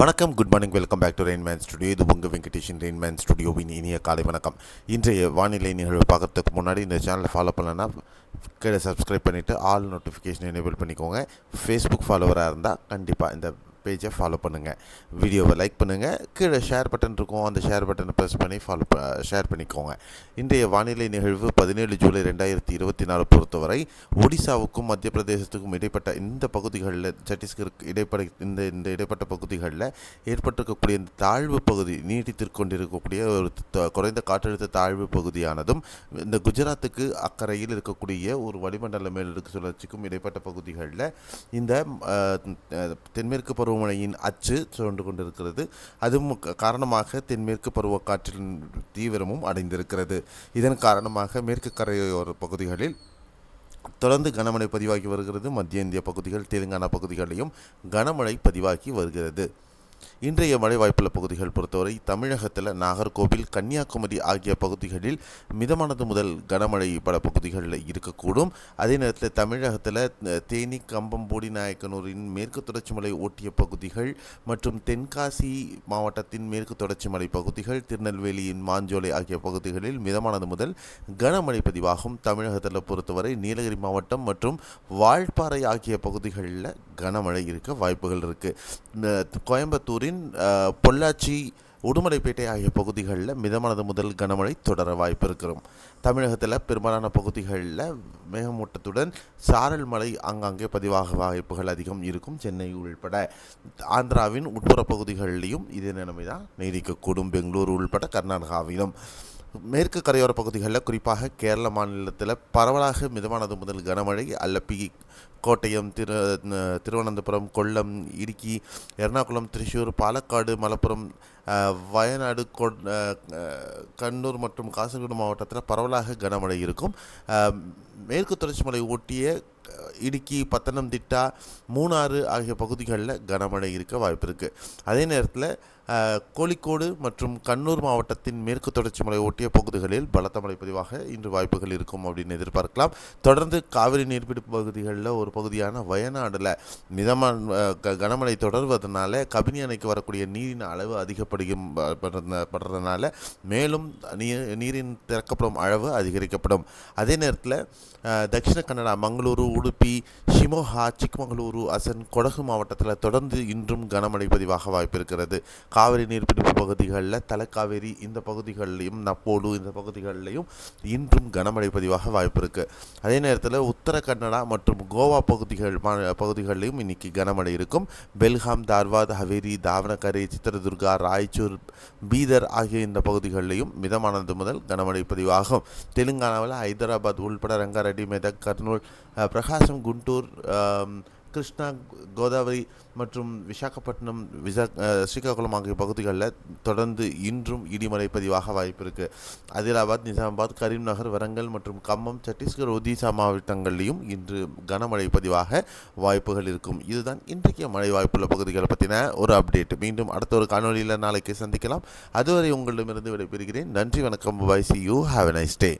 வணக்கம் good morning welcome back to Rainman studio இது உங்கள் வெங்கடேஷன் ரெயின்மேன் ஸ்டுடியோவின் இனிய காலை வணக்கம். இன்றைய வானிலை நிகழ்வு பார்க்கறதுக்கு முன்னாடி இந்த சேனலை ஃபாலோ பண்ணலன்னா கீழே சப்ஸ்கிரைப் பண்ணிவிட்டு ஆல் நோட்டிஃபிகேஷன் எனேபிள் பண்ணிக்கோங்க. ஃபேஸ்புக் ஃபாலோவராக இருந்தால் கண்டிப்பாக இந்த பேஜை ஃபாலோ பண்ணுங்கள் வீடியோவை லைக் பண்ணுங்கள் கீழே ஷேர் பட்டன் இருக்கும். அந்த ஷேர் பட்டனை ப்ரெஸ் பண்ணி ஃபாலோ ஷேர் பண்ணிக்கோங்க. இன்றைய வானிலை நிகழ்வு பதினேழு ஜூலை ரெண்டாயிரத்தி இருபத்தி நாலு பொறுத்தவரை ஒடிசாவுக்கும் மத்திய பிரதேசத்துக்கும் இடைப்பட்ட இந்த பகுதிகளில் சத்தீஸ்கருக்கு இடைப்பட இந்த இந்த இடைப்பட்ட பகுதிகளில் ஏற்பட்டிருக்கக்கூடிய இந்த தாழ்வு பகுதி நீட்டித்து கொண்டிருக்கக்கூடிய ஒரு த- குறைந்த காற்றழுத்த தாழ்வு பகுதியானதும் இந்த குஜராத்துக்கு அக்கறையில் இருக்கக்கூடிய ஒரு வளிமண்டல மேலடுக்கு சுழற்சிக்கும் இடைப்பட்ட பகுதிகளில் இந்த தென்மேற்கு அஹ், பருவமழையின் அச்சு சுழன்று கொண்டிருக்கிறது. அதுவும் காரணமாக தென்மேற்கு பருவக்காற்றின் தீவிரமும் அடைந்திருக்கிறது. இதன் காரணமாக மேற்கு கரையோர பகுதிகளில் தொடர்ந்து கனமழை பதிவாகி வருகிறது. மத்திய இந்திய பகுதிகள் தெலுங்கானா பகுதிகளிலும் கனமழை பதிவாகி வருகிறது. இன்றைய மழை வாய்ப்புள்ள பகுதிகள் பொறுத்தவரை தமிழகத்தில் நாகர்கோவில் கன்னியாகுமரி ஆகிய பகுதிகளில் மிதமானது முதல் கனமழை பல பகுதிகளில் இருக்கக்கூடும். அதே நேரத்தில் தமிழகத்தில் தேனி கம்பம்பூடி நாயக்கனூரின் மேற்கு தொடர்ச்சி மலை ஒட்டிய பகுதிகள் மற்றும் தென்காசி மாவட்டத்தின் மேற்கு தொடர்ச்சி மலை பகுதிகள் திருநெல்வேலியின் மாஞ்சோலை ஆகிய பகுதிகளில் மிதமானது முதல் கனமழை பதிவாகும். தமிழகத்தில் பொறுத்தவரை நீலகிரி மாவட்டம் மற்றும் வால்பாறை ஆகிய பகுதிகளில் கனமழை இருக்க வாய்ப்புகள் இருக்குது கோயம்புத்தூரின் பொள்ளாச்சி உடுமலைப்பேட்டை ஆகிய பகுதிகளில் மிதமானது முதல் கனமழை தொடர வாய்ப்பு இருக்கிறோம். தமிழகத்தில் பெரும்பாலான பகுதிகளில் மேகமூட்டத்துடன் சாரல் மழை ஆங்காங்கே பதிவாக வாய்ப்புகள் அதிகம் இருக்கும் சென்னை உள்பட. ஆந்திராவின் உட்புற பகுதிகளிலையும் இதே நிலைமை தான் நீடிக்கக்கூடும். பெங்களூர் உள்பட கர்நாடகாவிலும். மேற்கு கரையோர பகுதிகளில் குறிப்பாக கேரள மாநிலத்தில் பரவலாக மிதமானது முதல் கனமழை அல்லப்பி கோட்டயம் திரு திருவனந்தபுரம் கொல்லம் இடுக்கி எர்ணாகுளம் திருச்சூர் பாலக்காடு மலப்புரம் வயநாடு கண்ணூர் மற்றும் காசர்கோடு மாவட்டத்தில் பரவலாக கனமழை இருக்கும். மேற்கு தொடர்ச்சி மலை ஒட்டிய இடுக்கி பத்தனம்திட்டா மூணாறு ஆகிய பகுதிகளில் கனமழை இருக்க வாய்ப்பு இருக்குது அதே நேரத்தில் கோழிக்கோடு மற்றும் கண்ணூர் மாவட்டத்தின் மேற்கு தொடர்ச்சி மலை ஒட்டிய பகுதிகளில் பலத்த மழை பதிவாக இன்று வாய்ப்புகள் இருக்கும் அப்படின்னு எதிர்பார்க்கலாம். தொடர்ந்து காவிரி நீர்பிடிப்பு பகுதிகளில் ஒரு பகுதியான வயநாடில் மிதமான க- கனமழை தொடர்வதனால கபினி அணைக்கு வரக்கூடிய நீரின் அளவு அதிகப்படியும் படுறதுனால மேலும் நீரின் திறக்கப்படும் அளவு அதிகரிக்கப்படும். அதே நேரத்தில் தட்சிண கன்னடா மங்களூரு உடுப்பி ஷிமோஹா சிக்மங்களூரு அசன் கொடகு மாவட்டத்தில் தொடர்ந்து இன்றும் கனமழை பதிவாக வாய்ப்பு இருக்கிறது காவிரி நீர்பிடிப்பு பகுதிகளில் தலைக்காவேரி இந்த பகுதிகளிலையும் நப்போடு இந்த பகுதிகளிலையும் இன்றும் கனமழை பதிவாக வாய்ப்பு இருக்குது அதே நேரத்தில் உத்தர கன்னடா மற்றும் கோவா பகுதிகள் மா- பகுதிகளிலும் இன்னைக்கு கனமழை இருக்கும். பெல்காம் தார்வாத் ஹவேரி தாவணகரை சித்திரதுர்கா ராய்ச்சூர் பீதர் ஆகிய இந்த பகுதிகளிலையும் மிதமானது முதல் கனமழை பதிவாகும். தெலுங்கானாவில் ஹைதராபாத் உள்பட ரங்காரெட்டி மெதக் கர்னூல் அஹ், பிரகாசம் குண்டூர் கிருஷ்ணா கோதாவரி மற்றும் விசாகப்பட்டினம் விசா ஸ்ரீகாகுளம் ஆகிய பகுதிகளில் தொடர்ந்து இன்றும் இடிமழை பதிவாக வாய்ப்பு இருக்குது அதிலாபாத் நிசாமாபாத் கரீம்நகர் வரங்கல் மற்றும் கம்மம் சத்தீஸ்கர் ஒடிசா மாவட்டங்களிலும் இன்று கனமழை பதிவாக வாய்ப்புகள் இருக்கும். இதுதான் இன்றைக்கு மழை வாய்ப்புள்ள பகுதிகளை பற்றின ஒரு அப்டேட் மீண்டும் அடுத்த ஒரு காணொலியில் நாளைக்கு சந்திக்கலாம். அதுவரை உங்களிடமிருந்து விடைபெறுகிறேன். நன்றி வணக்கம். Bye see you have a nice day